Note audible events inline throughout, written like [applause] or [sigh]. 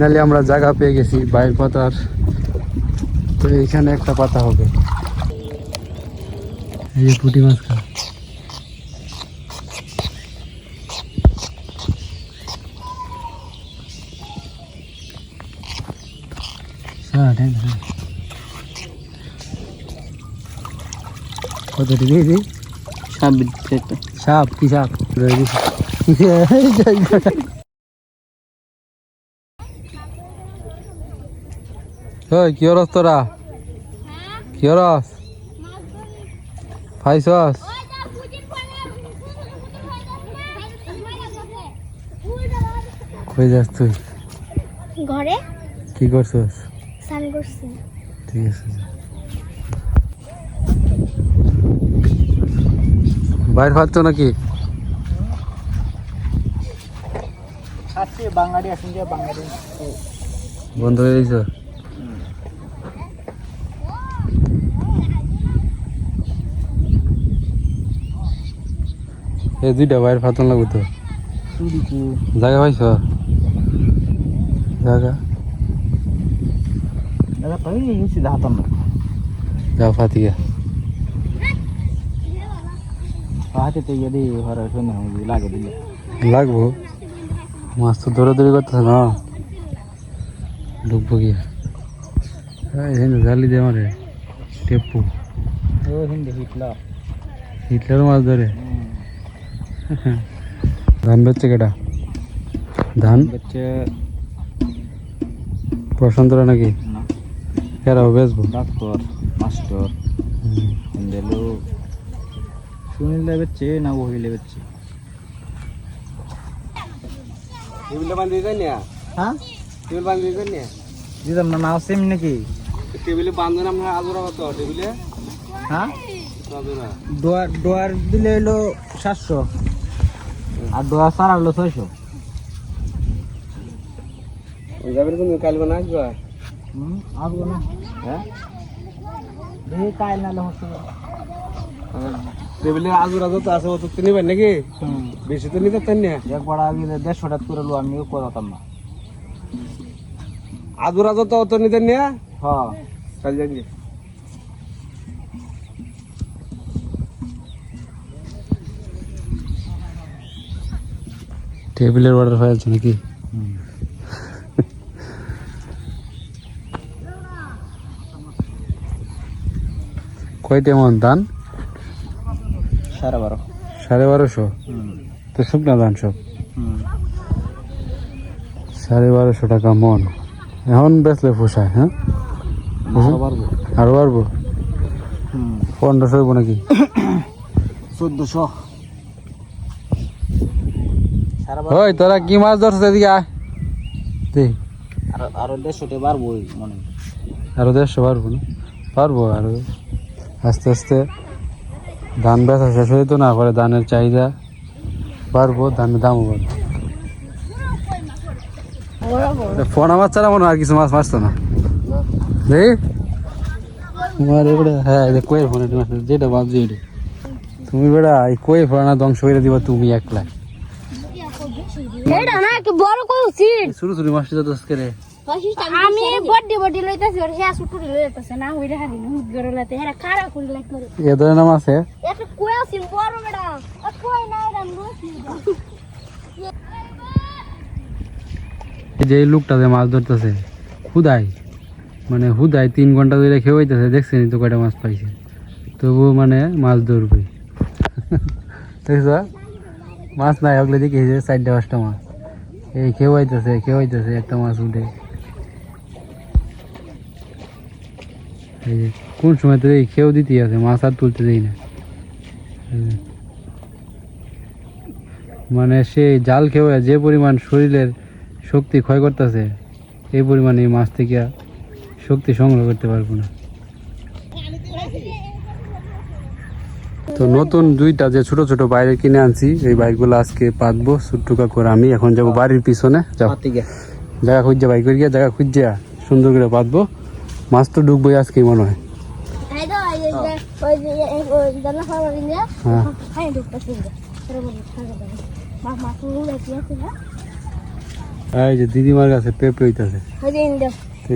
Finally আমরা জায়গা পেয়ে গেছি বাইর পাতার। তো এইখানে একটা পাতা হবে। এই যে পুঁটি মাছ খা হ্যাঁ ঠিক আছে। কত দিবি দিই সাবিত একটা সাপ কি সাপ? ওই কি রস তোরা? কি রস ফাইসস কই যাস তুই। ঘরে? কি করছস? স্নান করছি। ঠিক আছে। বাইর পাচ্ছ নাকি? বাঙালি আছেন যে বাঙালি। বন্ধ হয়ে গেছ? এই দুইটা বাইর ফাতন লাগবে তো। চুরি কু জায়গা? পাইছ জায়গা দাদা পাই সিধা হাতাম। না যাও ফাতিয়া হাতে তো ইয়ে দিয়ে ঘরে শুনে লাগে দিলে। লাগবো? মাছ তো দৌড়াদৌড়ি করতেছে না। ঢুকবো গিয়া এই হেন জালি দে মারে টেপু ও হিন্দি হিটলা হিটলার মাছ ধরে ধান বেচছে কেটা ধান হচ্ছে প্রশান্তরা নাকি না কেরাও বেচবো ডাক্তার মাস্টার হুম। হিন্দেলো সুনীল লেবেচ্ছে না ওহি লেবেচ্ছে টেবিলে বান্ধি দেন না হ্যাঁ টেবিল বান্ধি দেন না দিদাম না নাও সেম নাকি টেবিলে বান্ধন আমরা আদরা কত? টেবিলে? হ্যাঁ? ডোয়ার ডোয়ার দিলে হলো সাতশো। আর ডোয়ার সারা হলো ছয়শো। যাবেন কোন কাল বানা আসবা? হুম আসব না। হ্যাঁ? দেখি কাল নাহলে আছে অত তো নিবেন নাকি? হুম। বেশি তো নিতে না। একবার আগে দেড়শো টাকা করে লো করাতাম না। যত অত নিতেন না? হ্যাঁ কাল যাবি? টেবিলের অর্ডার হয়ে আছে নাকি? কয়টা এমন দান? সাড়ে বারো। সাড়ে বারোশো? তো শুকনা দান সব? সাড়ে বারোশো টাকা মন। এখন বেচলে পোষায় হ্যাঁ? আরও বাড়বো পারব হুম। পনেরোশো হইব নাকি? চোদ্দশো। ওই তোরা কি মাছ ধরছিস এদিকে আয়। দে। আরও আরও দেড়শোটা ওই মনে হয়। আরও দেড়শো পারব না? পারব আরও। আস্তে আস্তে ধান বেচা শেষ হয়ে তো না পরে ধানের চাহিদা পারব ধানের দামও বাড়বো। ফোন আমার ছাড়া মনে হয় আর কিছু মাছ মারতো না। তোমার এবারে হ্যাঁ এটা কয়ের ফোনে যেটা ভাবছি এটা তুমি বেড়া এই কয়ে ফোনা ধ্বংস করে দিবা তুমি একলা এটা না কি বড় কোন সিট শুরু শুরু মাছটা যত করে আমি বড্ডি বড্ডি লইতাছি আর হ্যাঁ সুটুরি লইতাছে না হইরা হারি না হুদ গরে লাতে কারা করি লাইক করে এ ধরে নাম আছে? বড় আর কই না যে লোকটা যে মাছ ধরতেছে হুদাই মানে হুদাই তিন ঘণ্টা ধরে খেয়ে হইতেছে দেখছেনি তো কয়টা মাছ পাইছে। তবু মানে মাছ ধরবই। দেখছ? মাছ নাই ওগুলো দেখি যে চারটা, পাঁচটা মাছ। এই খেয়ে হইতেছে একটা মাছ উঠে। এই কোন সময় তো এই খেয়েও দিতেই আছে, মাছ আর তুলতে দেই না। মানে সে জাল খেয়ে যে পরিমাণ শরীরের শক্তি ক্ষয় করতেছে, এই পরিমাণে মাছ থেকে শক্তি সংগ্রহ করতে পারব না। তো নতুন দুইটা যে ছোট ছোট বাইরে কিনে আনছি এই বাইকগুলো আজকে পাতবো ছোট্টুকা করে আমি। এখন যাব বাড়ির পিছনে। জায়গা খুঁজছে বাইক করে গিয়ে জায়গা খুঁজছে সুন্দর করে পাতবো। মাছ তো ডুববোই আজকে মনে হয়। এই যে হ্যাঁ। এই যে দিদিমার কাছে পেঁপে হইতাছে।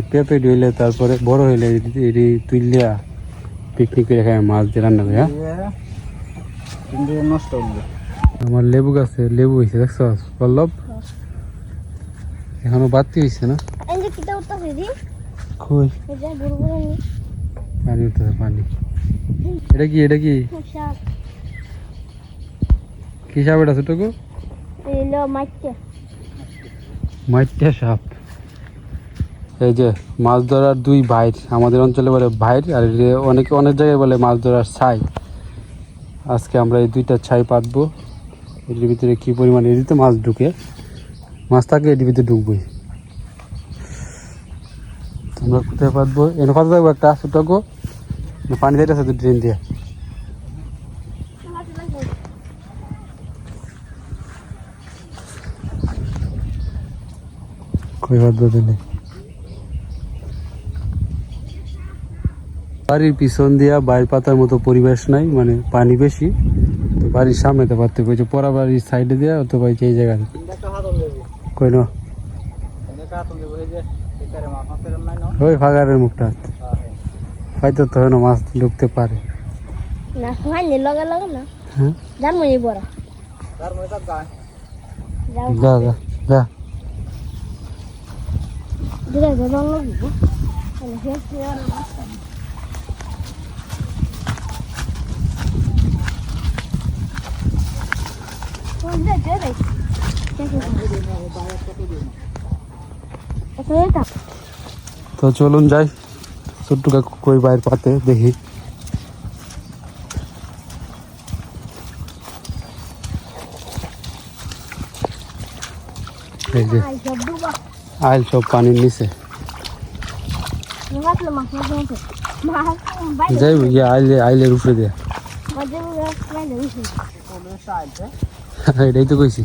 পেঁপে হইলে তারপরে বড় হইলে এটি তুললিয়া পিকনিক করে খাই মাছ দিয়ে রান্না করে নষ্ট আমার লেবু গাছে লেবু হয়েছে দেখছ? পল্লব? এখনও বাড়তি হয়েছে না? পানি উঠতেছে পানি। এটা কি এটা কি? কি সাপ এটা ছোটকু এই মাইটটা সাপ এই যে মাছ ধরার দুই ভাইর, আমাদের অঞ্চলে বলে ভাইর আর অনেকে অনেক জায়গায় বলে মাছ ধরার ছাই। আজকে আমরা এই দুইটা ছাই পাতবো। এটির ভিতরে কী পরিমাণ এদিতে মাছ ঢুকে, মাছ থাকলে এটির ভিতরে ঢুকবই। আমরা কোথায় পাতবো? এনে পাতা থাকব একটা ছোটকু পানি দিতেছে তো ড্রেন দিয়ে। কই পাতবো দিলে বাড়ির পিছন দিয়া বাইর পাতার মতো পরিবেশ নাই মানে পানি বেশি। তো বাড়ির সামনে তো পারতে পেয়েছে পরা বাড়ির সাইডে দেওয়া তো ভাই এই জায়গাতে। কই না ওই ফাগারের মুখটা। হয়তো তো না মাছ ঢুকতে পারে। না হয়নি লগে লগে না। হ্যাঁ? বড়। যা যা যা। ধীরে রং লাগবো তাহলে শেষ হয়ে গেল মাছটা। ওই যে, যে দেখ। শেষ হয়ে গেল। আচ্ছা, এটা। তো চলুন যাই ছোট্ট কাকু কই বাইর পাতে দেখি এই যে আই সব ডুবা। আইল সব পানির নিচে মাছলে মাছ মাছ মাছ। মাছ, বাইরে। যাই গিয়ে আইলে আইলের উপরে দিয়ে [laughs] এটাই তো কইছি।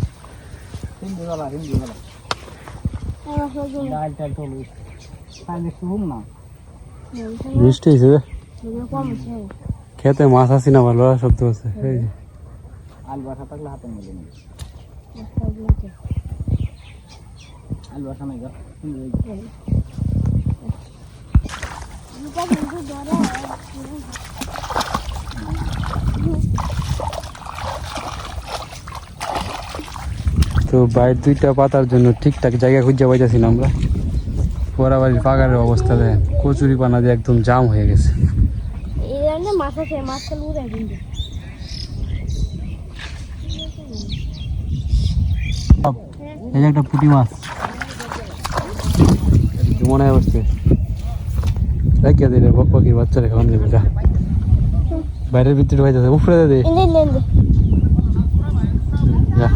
বৃষ্টি হয়েছে খেতে মাছ আসি না ভালো শব্দ আছে। এই যে। থাকলে হাতে মেলে নি আল নাই গা তো বাইর দুইটা পাতার জন্য ঠিকঠাক জায়গা খুঁজে পাইতেছি না আমরা। পোড়া বাড়ির পাগারের অবস্থা দেখেন কচুরি পানা দিয়ে একদম জাম হয়ে গেছে। এই যে একটা পুঁটি মাছ। মনে হয় বসছে রেখে দিলে পাখির বাচ্চা রেখে অন্য যা। বাইরের ভিতরে হয়ে উপরে দে দে। যা।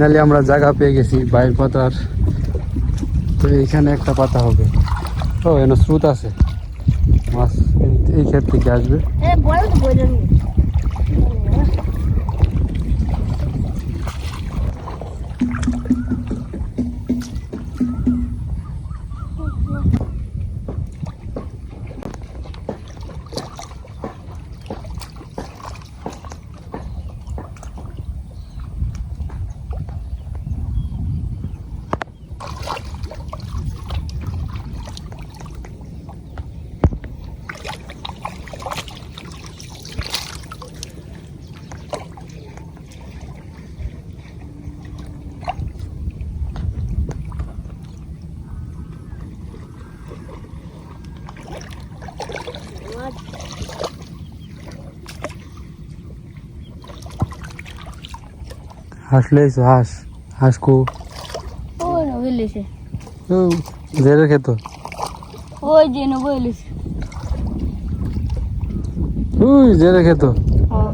ফাইনালি আমরা জায়গা পেয়ে গেছি বাইর পাতার। তো এইখানে একটা পাতা হবে। ও, এখানে স্রোত আছে। মাছ এই- এই ক্ষেত থেকে আসবে এ বল তো বল নি হাঁস লইছো হাঁস হাঁস কো। ওই নো গেলিছে ও জেরের খেত। ওই যে নো গেলিছে উই জেরের খেত। হ্যাঁ।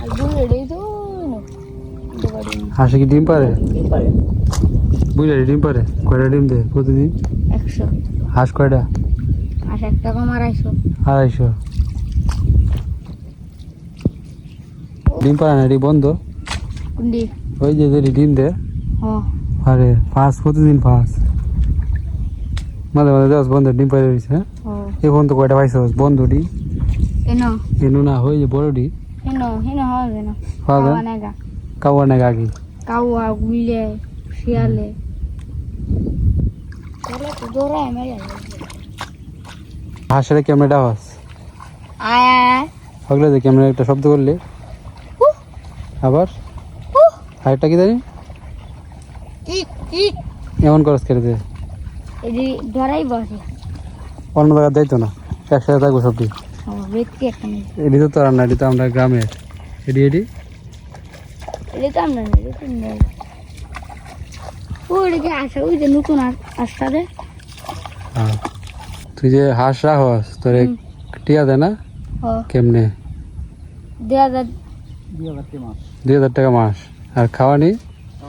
আর দূরে রে তো নো দেবাড়ি হাঁসে কি ডিম পারে? বুঝলে ডিম পারে? কয়টা ডিম দেয় প্রতিদিন? একশো। হাঁস কয়টা? আর এক টাকা মারাইশো আড়াইশো। ডিম পারে না এটি বন্ধ? ওই যে যেটি ডিম হ্যাঁ আরে ফাঁস প্রতিদিন ফাঁস। মাঝে মাঝে দশ বন্ধ ডিম পারে রয়েছে হ্যাঁ? হ্যাঁ এখন তো কয়টা পাইছো? বন্ধ ডি এনো। না হয়ে যে বড় ডি যায় না গাগি গুলে শিয়ালে। হাঁসের ক্যামেরাটা আওয়াজ আয় হগলে যে ক্যামেরা একটা শব্দ করলে। আবার। আরেকটা কি ইক এমন করস করে দে। এদি ধরাই বসে। অন্য জায়গায় যাইতো না। একসাথে থাকব সবটি এটি তো তোর না এটি তো আমরা গ্রামে এটি এটি? এটা তো আমরা নেই এটা নেই ওই যে আসা ওই যে নতুন আসটা হ্যাঁ। তুই যে হাঁস রাখস তোরে। টিয়া দেয় না? কেমনে? দেয়া যা দিয়ে বাড়তে মাছ দুই হাজার টাকা মাস। আর খাওয়ানি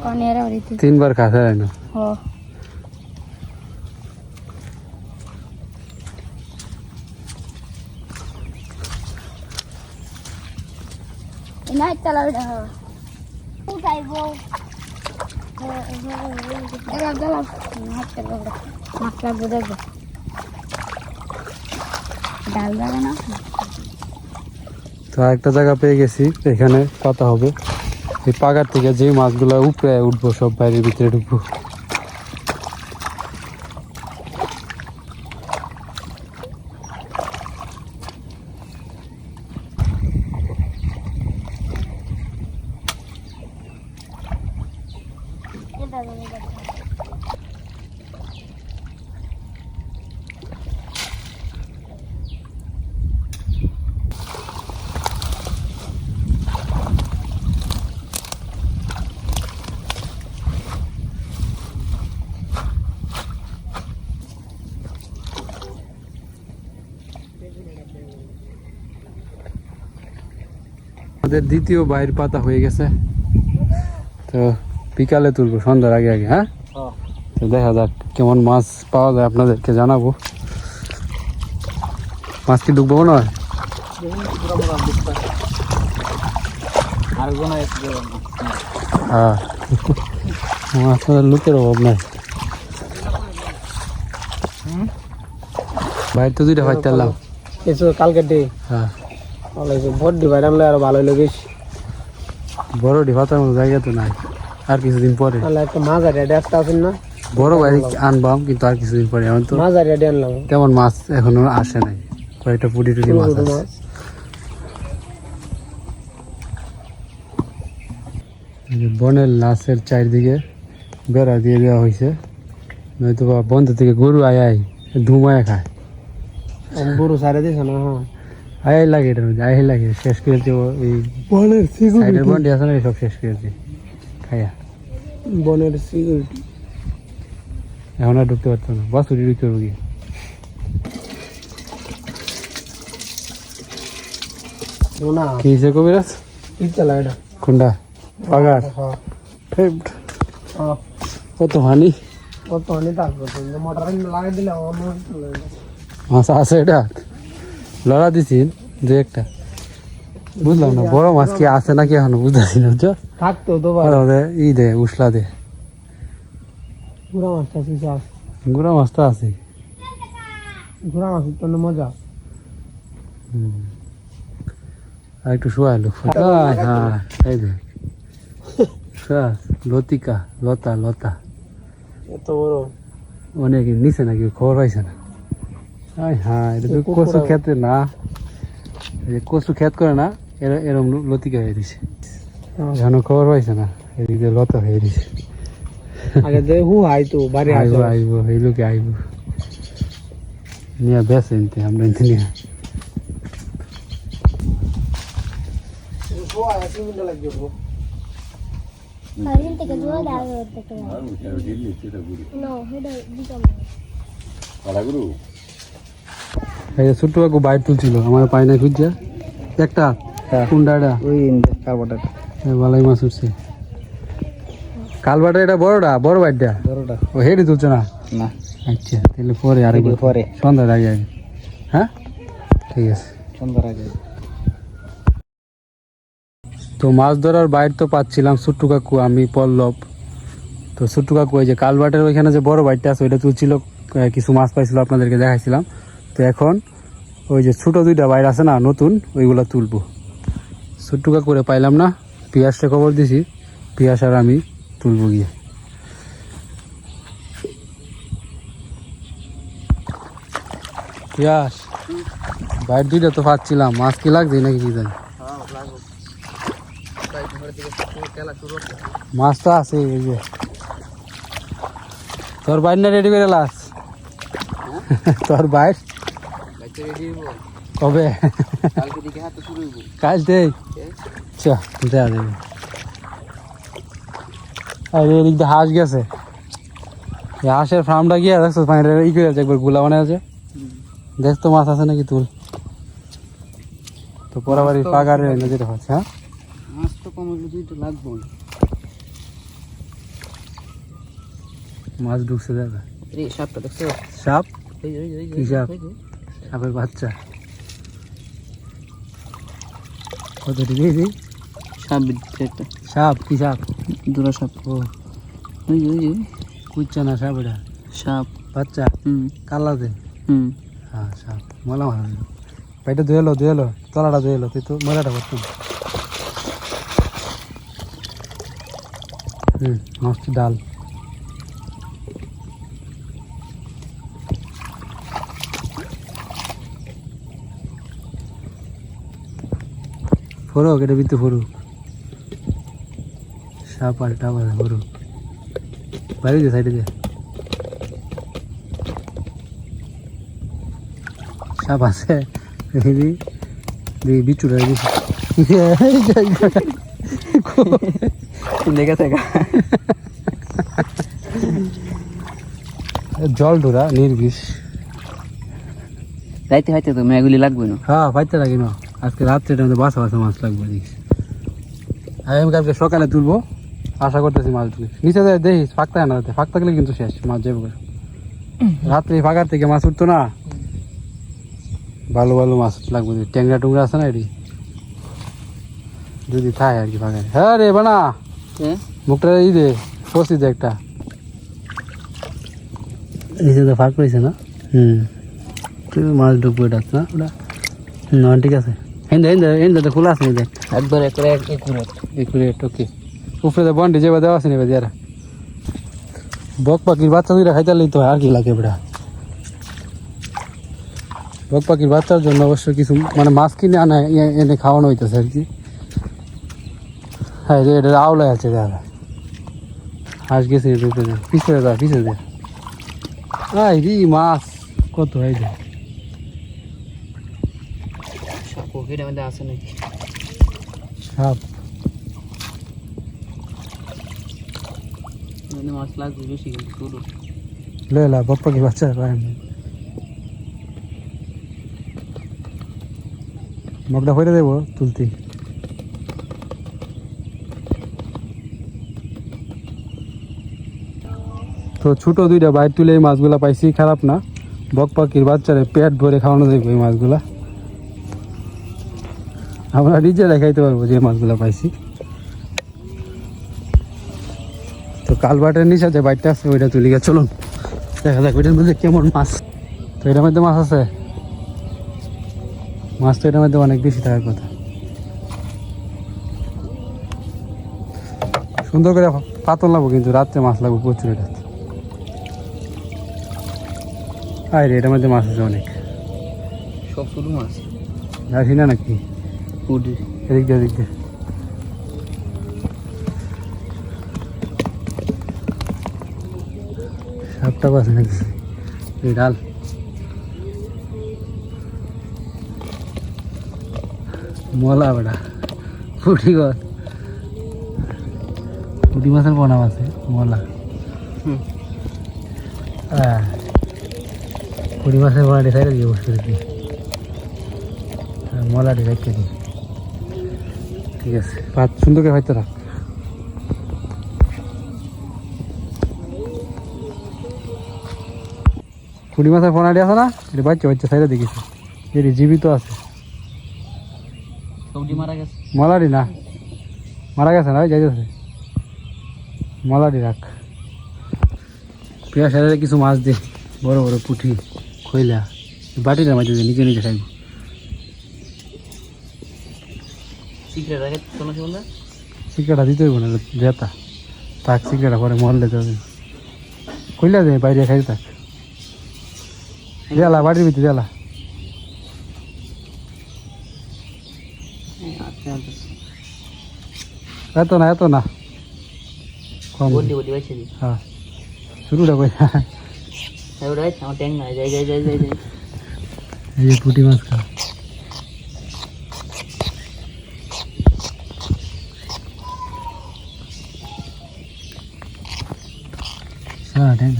কনেরা বাড়িতে। তিনবার খাতে হয় না। ও নাই চালাও এটা উঠাইবো গেলাম গেলাম হাত চালাবো মাছ লাগবো দেখব ডাল যাবে না তো একটা জায়গা পেয়ে গেছি, এখানে পাতা হবে। এই পাগার থেকে যে মাছগুলো উপরে উঠবো, সব বাইরের ভিতরে ঢুকবো এটা যাবে এটা যাবে। আমাদের দ্বিতীয় বাইরের পাতা হয়ে গেছে। তো বিকালে তুলবো সন্ধ্যার আগে আগে হ্যাঁ? তো দেখা যাক কেমন মাছ পাওয়া যায় আপনাদেরকে জানাব। মাছ কি ডুববো না হ্যাঁ? মাছ লুকের অভাব নাই। বাইরে তো দুইটা ফাইতে পারলাম এসো কালকে ডে। হ্যাঁ। ভোট আরও ভালো বড় ডিফাতার মতো জায়গা তো নাই। আর কিছুদিন পরে। তাহলে একটা মাঝারি আডে একটা আছেন না? বড় বাইরে আনবাম কিন্তু আর কিছুদিন পরে এখন তো আডে আনলাম। তেমন মাছ এখনও আসে নাই। কয়েকটা পুটি টুটি মাছ আছে। মাছ বনের লাশের চারিদিকে বেড়া দিয়ে দেওয়া হয়েছে। নয়তো বা বন্ধ থেকে গরু আয় আয় ধুমায় খায়। বুড়ো সারে দিছে না হ্যাঁ। আয় লাগে এটার মধ্যে আয় লাগে শেষ করেছে এই বনের সাইডের বন্ডি আছে না সব শেষ করেছে খাইয়া। বনের সিকিউরিটি এখন আর ঢুকতে পারতো না। বাস উঠে ঢুকতে পারব কি? হিসেবে কবিরাজ? ইচ্ছা লাগে এটা কোনটা? পাগার কত হানি? কত অনেক তারপর মোটর লাগিয়ে দিলে আমার আছে এটা? লড়া দিছি দু একটা। বুঝলাম না বড় মাছ কি আছে নাকি এখনও বুঝতেছি না বুঝছ? থাকতো তো ই দে উসলা দে। ঘোড়া মাছটা আছে গুড়া মাছ তো আছে ঘোড়া মাছের তো মজা। আর একটু শোয়ালো হ্যাঁ হ্যাঁ এই দে। শোয়া লতিকা লতা লতা। এত বড়। অনেক নিচে নাকি খবর পাইছে না। হ্যাঁ এটা তো কচু খেতে না। কচু খেত করে না এর- এরম লতিকা হয়ে দিছে। এখনও খবর পাইছে না এদিকে লতা হয়ে দিছে। আগে হু হাই তো বাড়ি আইব আসে। আইব এই লোকে আইব। নিয়ে বেসে নিতে আমরা নিতে নিয়ে এই যে ছোট্ট কাকু বাইর তুলছিল আমার পাই না খুঁজছে একটা হ্যাঁ। কুন্ডাটা। ওই কারবাটা বালাই মাছ উঠছে। কালবাটা এটা বড়টা বড় বাইরটা? বড়টা। ও হেডি তুলছে না? না। আচ্ছা তাহলে পরে আরেকবার। পরে। সন্ধ্যার আগে আগে। হ্যাঁ? ঠিক আছে। সন্ধ্যার আগে। তো মাছ ধরার বাইর তো পাচ্ছিলাম ছোট্টু কাকু আমি পল্লব। তো ছোট্টু কাকু ওই যে কালবাটের ওইখানে যে বড় বাইরটা আছে ওইটা তুলছিল কিছু মাছ পাইছিল আপনাদেরকে দেখাইছিলাম। তো এখন ওই যে ছোটো দুইটা বাইর আছে না, নতুন, ওইগুলো তুলবো। ছোট্টুকা করে পাইলাম না পিয়াসটা খবর দিছি পিয়াস আর আমি তুলবো গিয়ে। পিয়াস বাইর দুইটা তো পাচ্ছিলাম মাছ কি লাগছে নাকি কি জানি? মাছ তো আছে, এই যে। তোর বাইর না রেডি করে লাস? তোর বাইর? কবে কাজ দেই চা দেয়া দেবে আরে এদিক দিয়ে হাঁস গেছে হাঁসের ফার্মটা গিয়ে দেখছ পানিটা ই করে আছে একবারগুলা বানা আছে দেখ তো মাছ আছে নাকি তুল তো পাগারে হচ্ছে হ্যাঁ মাছ তো কম হলে দুইটা লাগবো মাছ ঢুকছে এই সাপটা দেখছ সাপ কি সাপ সাপের বাচ্চা। কত দিয়েছি সাপ একটা। সাপ কি সাপ? দুরা সাপ। ও। ওই ওই ওই কুচ্ছা না সাপ এটা? সাপ। বাচ্চা? হুম। কালাতে? হুম। হ্যাঁ সাপ। মলা মারা পেটে ধুয়েলো ধুয়েলো তলাটা ধুয়েলো তুই তো ময়লাটা করতাম হুম মস্ত ডাল। ফরুক এটা ভিতরে ফরুক সাপ আর টাপ আছে ফরুক বাড়ি দে সাইডে দে সাপ আছে। বিচুটা লেগে থাকা। জল ডোরা নির্বিষ। রাইতে হাইতে তো মেগুলি লাগবে না। হ্যাঁ পাইতে লাগে না। আজকে রাত্রে এটা বাসা বাসা মাছ লাগবে দেখিস আমি কালকে সকালে তুলবো আশা করতেছি মাছ তুলি। নিচে যায় দেখিস ফাঁক থাকে না রাতে। ফাঁক থাকলে কিন্তু শেষ মাছ যাবে রাত্রে ফাঁকার থেকে মাছ উঠতো না। ভালো ভালো মাছ লাগবে ট্যাংরা টুংরা আছে না এটি? যদি থাকে আর কি ফাঁকা হ্যাঁ রে বানা। মুখটা ই দে পচি দে একটা। নিচে তো ফাঁক রয়েছে না? হুম। তুই মাছ ঢুকবো এটা না? ওটা? না ঠিক আছে। হেন্দে হেন্দে হেন্দে তো খোলা আছে নি একবার একবার এক একুরেট একুরেট ওকে উপরে তো বন্ডি যেবা দেওয়া আছে নি বেদিয়ারা বক পাখির বাচ্চা দুইটা খাইতে তো আর কি লাগে বেটা বক পাখির বাচ্চার জন্য অবশ্য কিছু মানে মাছ কিনে আনা এনে খাওয়ানো হইতেছে আর কি হ্যাঁ এটা আওলায় আছে দেখা হাঁস গেছে পিছনে যা পিছনে দে আই রি মাছ কত এই যে সাপ পকেটের মধ্যে আছে নাকি? সাপ মাছ লাগবে বেশি কিন্তু বাচ্চা মগটা দেবো তুলতে। তো ছোট দুইটা বাইর তুলে এই মাছগুলা পাইছি খারাপ না। বক পাখির বাচ্চারে পেট ভরে খাওয়ানো যাবে এই মাছগুলা। আমরা নিজেরা খাইতে পারব যে মাছগুলো পাইছি। তো কালবাটের নিচে যে বাইরটা আছে ওইটা তুলি গিয়ে চলুন। দেখা যাক ওইটার মধ্যে কেমন মাছ। তো এটার মধ্যে মাছ আছে? মাছ তো এটার মধ্যে অনেক বেশি থাকার কথা। সুন্দর করে পাতল লাগবো কিন্তু রাত্রে মাছ লাগবে প্রচুর এটা। আয় রে এটার মধ্যে মাছ আছে অনেক। সব ছোট মাছ? আসি না নাকি? কুড়ি এদিক দিয়ে এদিক দিয়ে সাপটা পাশে নাকি এই ডাল মলা বেটা পুটি গছ পুটি মাছের বনাম আছে মলা হুম। হ্যাঁ পুটি মাছের বনাটি সাইডে দিয়ে বসে কি মলাটি রেখে দিই ঠিক আছে ভাত সুন্দর করে হয়তো রাখ কুড়ি মাসের ফোনাটি আছে না? এটা বাচ্চা বাচ্চা সাইডে দেখিস এটি জীবিত আছে। মলাডি না। মারা গেছে না ওই যাইতেছে। মলাডি রাখ। পেঁয়াজ সাইডে কিছু মাছ দে। বড় বড় পুঁটি খইলা বাটিটা মাঝে দে, নিজে নিজে খাইব। সিগারেট রাখে তো না বন্ধু সিগারেটা দিতে হইব না জেতা থাক সিগারেটা পরে মরলে যাবে কইলা যায় বাইরে খাই থাক। দেলা বাড়ির ভিতরে দেলা। আচ্ছা এত না এত না। কম। বডি বডি বাইছে দি হ্যাঁ। শুরুটা কই? তাই ওটা আমার ট্যাং না যাই যাই যাই যাই যাই। এই যে মাছ খা হ্যাঁ ট্যাঙ্ক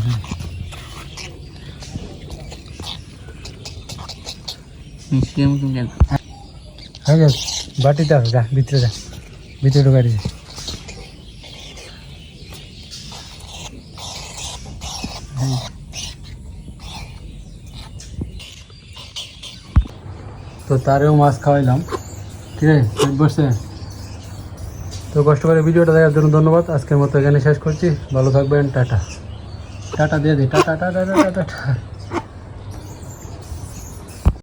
হ্যাঁ বাটিতে আছে যা, ভিতরে যা, ভিতরে ঢুকাই দিছে তো তারেও মাছ খাওয়াইলাম। ঠিক আছে বসছে তো কষ্ট করে ভিডিওটা দেখার জন্য ধন্যবাদ। আজকের মতো এখানে শেষ করছি। ভালো থাকবেন, টাটা। টাটা দিয়ে দে টাটা টাটা টাটা টাটা।